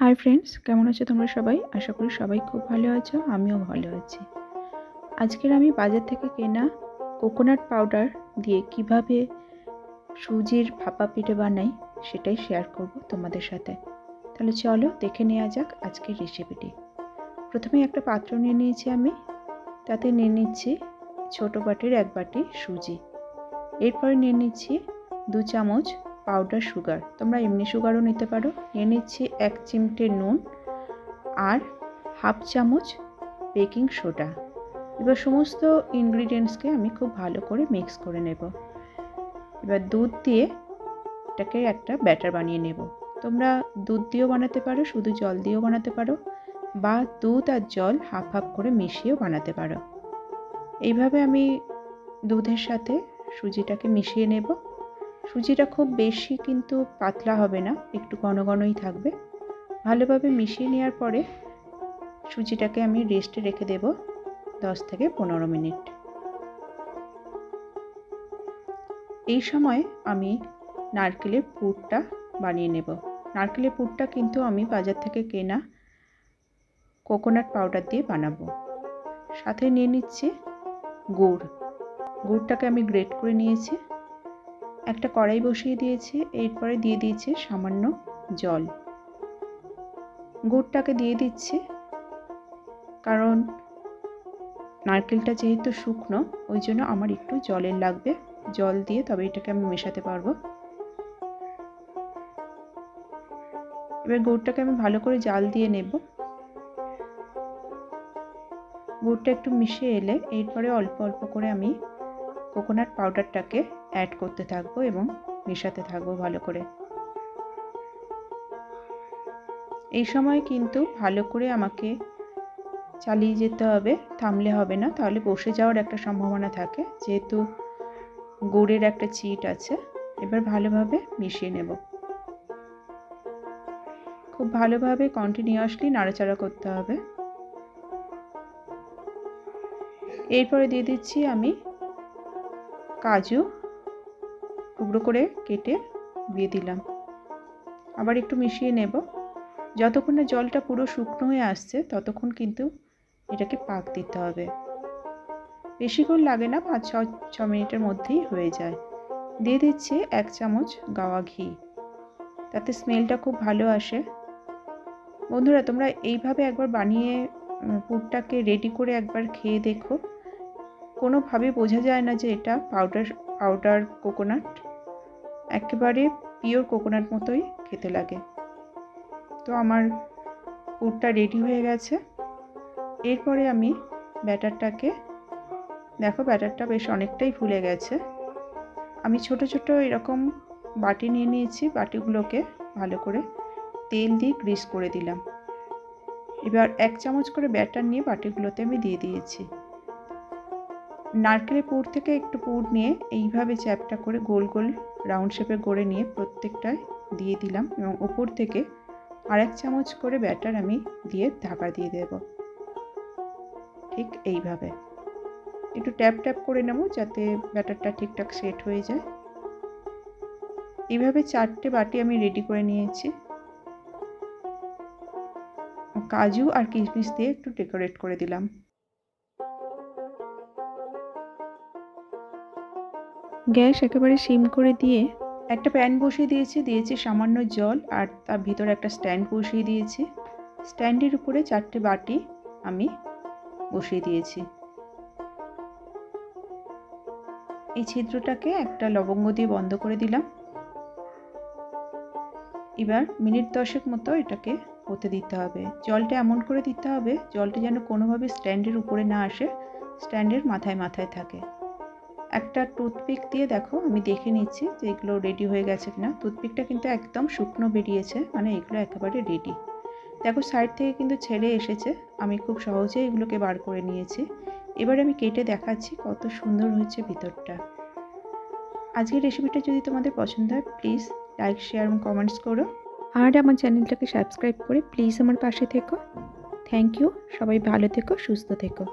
Hi friends, কেমন আছো তোমরা সবাই? আশা করি সবাই খুব ভালো আছো, আমিও ভালো আছি। আজকের আমি বাজার থেকে কেনা কোকোনাট পাউডার দিয়ে কীভাবে সুজির ভাপা পিঠে বানাই সেটাই শেয়ার করব তোমাদের সাথে। তাহলে চলো দেখে নেওয়া যাক আজকের রেসিপিটি প্রথমে একটা পাত্র নিয়ে নিয়েছি আমি, তাতে নিয়ে নিচ্ছি ছোটো বাটির এক বাটি সুজি। এরপরে নিয়ে নিচ্ছি দু চামচ পাউডার সুগার তোমরা এমনি সুগারও নিতে পারো। নিয়ে নিচ্ছি এক চিমটে নুন আর হাফ চামচ বেকিং সোডা এবার সমস্ত ইনগ্রিডিয়েন্টসকে আমি খুব ভালো করে মিক্স করে নেব। এবার দুধ দিয়ে এটাকে একটা ব্যাটার বানিয়ে নেব। তোমরা দুধ দিয়েও বানাতে পারো, শুধু জল দিয়েও বানাতে পারো বা দুধ আর জল হাফ হাফ করে মিশিয়েও বানাতে পারো। এইভাবে আমি দুধের সাথে সুজিটাকে মিশিয়ে নেব। সুজিটা খুব বেশি কিন্তু পাতলা হবে না, একটু ঘন ঘনই থাকবে। ভালোভাবে মিশিয়ে নেওয়ার পরে সুজিটাকে আমি রেস্টে রেখে দেব দশ থেকে পনেরো মিনিট। এই সময় আমি নারকেলের পুরটা বানিয়ে নেব। নারকেলের পুরটা কিন্তু আমি বাজার থেকে কেনা কোকোনাট পাউডার দিয়ে বানাবো। সাথে নিয়ে নিচ্ছি গুড়। গুড়টাকে আমি গ্রেট করে নিয়েছি। একটা কড়াই বসিয়ে দিয়েছি, এরপরে দিয়ে দিয়েছি সামান্য জল। গুড়টাকে দিয়ে দিচ্ছি, কারণ নারকেলটা যেহেতু শুকনো, ওই জন্য আমার একটু জলের লাগবে। জল দিয়ে তবে এটাকে আমি মেশাতে পারব। এবার গুড়টাকে আমি ভালো করে জাল দিয়ে নেব। গুড়টা একটু মিশে এলে, এরপরে অল্প অল্প করে আমি কোকোনাট পাউডারটাকে অ্যাড করতে থাকব এবং মেশাতে থাকব ভালো করে। এই সময় কিন্তু ভালো করে আমাকে চালিয়ে যেতে হবে, থামলে হবে না, তাহলে বসে যাওয়ার একটা সম্ভাবনা থাকে, যেহেতু গুড়ের একটা চিট আছে, এবার ভালোভাবে মিশিয়ে নেব। খুব ভালোভাবে কন্টিনিউয়াসলি নাড়াচাড়া করতে হবে। এরপরে দিয়ে দিচ্ছি আমি কাজু টুকরো করে কেটে দিয়ে দিলাম। আবার একটু মিশিয়ে নেব। যতক্ষণ না জলটা পুরো শুকনো হয়ে আসছে, ততক্ষণ কিন্তু এটাকে পাক দিতে হবে। বেশিক্ষণ লাগে না, পাঁচ, ছ ছ মিনিটের মধ্যেই হয়ে যায়। দিয়ে দিচ্ছি এক চামচ গাওয়া ঘি। তাতে স্মেলটা খুব ভালো আসে। বন্ধুরা, তোমরা এইভাবে একবার বানিয়ে পুরটাকে রেডি করে একবার খেয়ে দেখো। কোনোভাবে বোঝা যায় না যে এটা পাউডার পাউডার কোকোনাট একেবারে পিওর কোকোনাট মতোই খেতে লাগে। তো আমার পুরটা রেডি হয়ে গেছে। এরপরে আমি ব্যাটারটাকে, দেখো ব্যাটারটা বেশ অনেকটাই ফুলে গেছে। আমি ছোট ছোট এরকম বাটি নিয়ে নিয়েছি, বাটিগুলোকে ভালো করে তেল দিয়ে গ্রিস করে দিলাম। এবার এক চামচ করে ব্যাটার নিয়ে বাটিগুলোতে আমি দিয়ে দিয়েছি। নারকেলের পুর থেকে একটু পুর নিয়ে এইভাবে চ্যাপটা করে গোল গোল রাউন্ড শেপে গড়ে নিয়ে প্রত্যেকটায় দিয়ে দিলাম এবং উপর থেকে আরেক চামচ করে ব্যাটার আমি দিয়ে ঢাকা দিয়ে দেব। ঠিক এইভাবে। একটু ট্যাপ ট্যাপ করে নেব যাতে ব্যাটারটা ঠিকঠাক সেট হয়ে যায়। এইভাবে চারটে বাটি আমি রেডি করে নিয়েছি। কাজু আর কিশমিশ দিয়ে একটু ডেকোরেট করে দিলাম। গ্যাস একেবারে সিম করে দিয়ে একটা প্যান বসিয়ে দিয়েছি দিয়েছি সামান্য জল আর তার ভিতরে একটা স্ট্যান্ড বসিয়ে দিয়েছি। স্ট্যান্ডের উপরে চারটে বাটি আমি বসিয়ে দিয়েছি। এই ছিদ্রটাকে একটা লবঙ্গ দিয়ে বন্ধ করে দিলাম। এবার মিনিট দশেক মতো এটাকে হতে দিতে হবে। জলটা এমন করে দিতে হবে, জলটা যেন কোনোভাবে স্ট্যান্ডের উপরে না আসে, স্ট্যান্ডের মাথায় মাথায় থাকে। একটা টুথপিক দিয়ে দেখো, আমি দেখে নিচ্ছি যে এগুলো রেডি হয়ে গেছে কিনা। টুথপিকটা কিন্তু একদম শুকনো বেরিয়েছে মানে এগুলো একেবারে রেডি দেখো সাইড থেকে কিন্তু ছেড়ে এসেছে। আমি খুব সহজে এগুলোকে বার করে নিয়েছি। এবার আমি কেটে দেখাচ্ছি কত সুন্দর হয়েছে ভিতরটা। আজকের রেসিপিটা যদি তোমাদের পছন্দ হয় প্লিজ লাইক শেয়ার এবং কমেন্টস করো। আর আমার চ্যানেলটাকে সাবস্ক্রাইব করে প্লিজ আমার পাশে থেকো। থ্যাংক ইউ সবাই ভালো থেকো, সুস্থ থেকো।